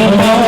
ભગવાન